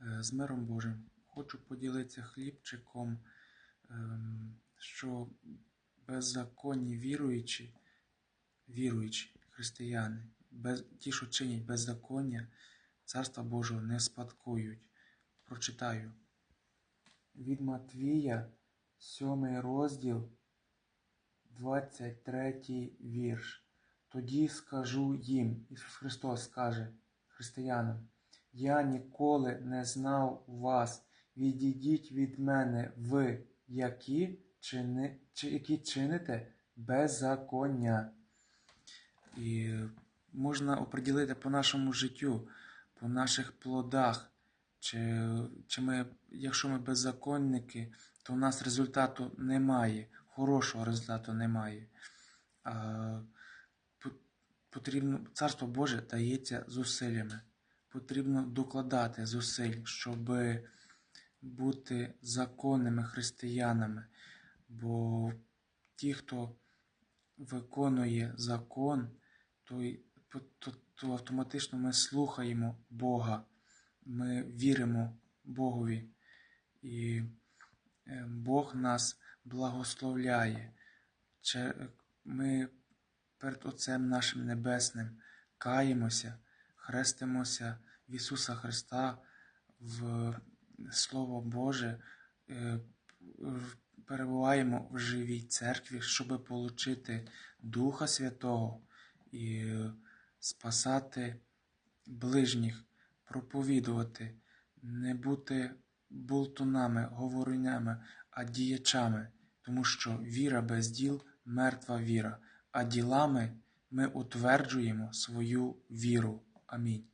Е, З миром Божим. Хочу поділитися хлібчиком, ем, що беззаконні віруючі, віруючі християни, без, ті, що чинять беззаконня, Царства Божого не спадкують. Прочитаю. Від Матвія, 7 розділ, 23 вірш. Тоді скажу їм, Ісус Христос каже християнам, я ніколи не знав вас, відійдіть від мене ви, які, чини, чи, які чините беззаконня. І можна оприділити по нашому життю, по наших плодах, чи, чи ми, якщо ми беззаконники, то у нас результату немає, хорошого результату немає. А, потрібно, Царство Боже дається зусиллями. Потрібно докладати зусиль, щоб бути законними християнами. Бо ті, хто виконує закон, то, то, то, то автоматично ми слухаємо Бога, ми віримо Богові. І е, Бог нас благословляє. Ми перед Отцем нашим Небесним каємося, хрестимося в Ісуса Христа, в Слово Боже, е, перебуваємо в живій церкві, щоб отримати Духа Святого і спасати ближніх, проповідувати, не бути болтунами, говорунями, а діячами, тому що віра без діл мертва віра, а ділами ми утверджуємо свою віру. Amém.